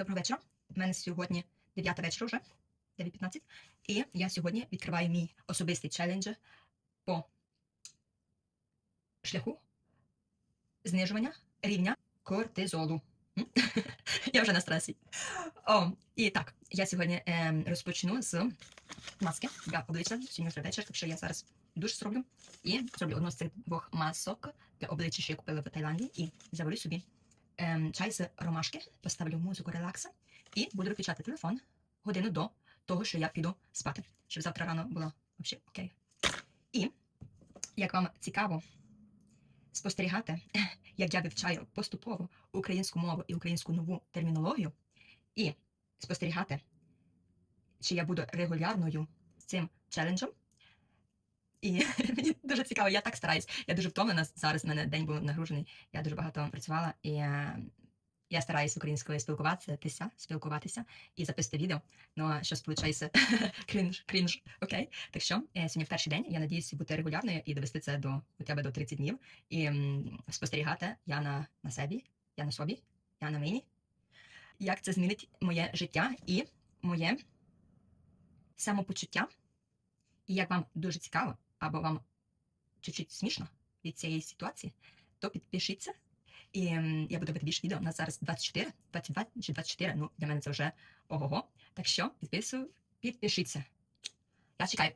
Доброго вечора. У мене сьогодні 9 вечора вже, 9.15. І я сьогодні відкриваю мій особистий челендж по шляху знижування рівня кортизолу. Я вже на стресі. О, і так, я сьогодні ем, розпочну з маски для обличчя. Сьогодні вже вечір, так що я зараз душ зроблю. І зроблю одну з цих двох масок для обличчя, що я купила в Таїланді, і заварю собі ем, чай з ромашки, поставлю музику релакса і буду виключати телефон годину до того, що я піду спати, щоб завтра рано було взагалі окей. І як вам цікаво спостерігати, як я вивчаю поступово українську мову і українську нову термінологію, і спостерігати, чи я буду регулярною цим челенджем. І мені дуже цікаво, я так стараюсь. Я дуже втомлена зараз. в мене день був нагружений. Я дуже багато працювала, і е, я стараюсь українською спілкуватися, спілкуватися і записувати відео. Ну щось виходить крінж, крінж. Окей. Так що е, сьогодні в перший день я надіюся бути регулярною і довести це до хоча б до 30 днів. І м, спостерігати я на, на собі, я на собі, я на мені. Як це змінить моє життя і моє самопочуття. І як вам дуже цікаво, або вам чуть-чуть смішно від цієї ситуації, то підпишіться. І я буду робити більше відео. У нас зараз 24, 22 чи 24. Ну, для мене це вже ого-го. Так що підписую, підпишіться. Я чекаю.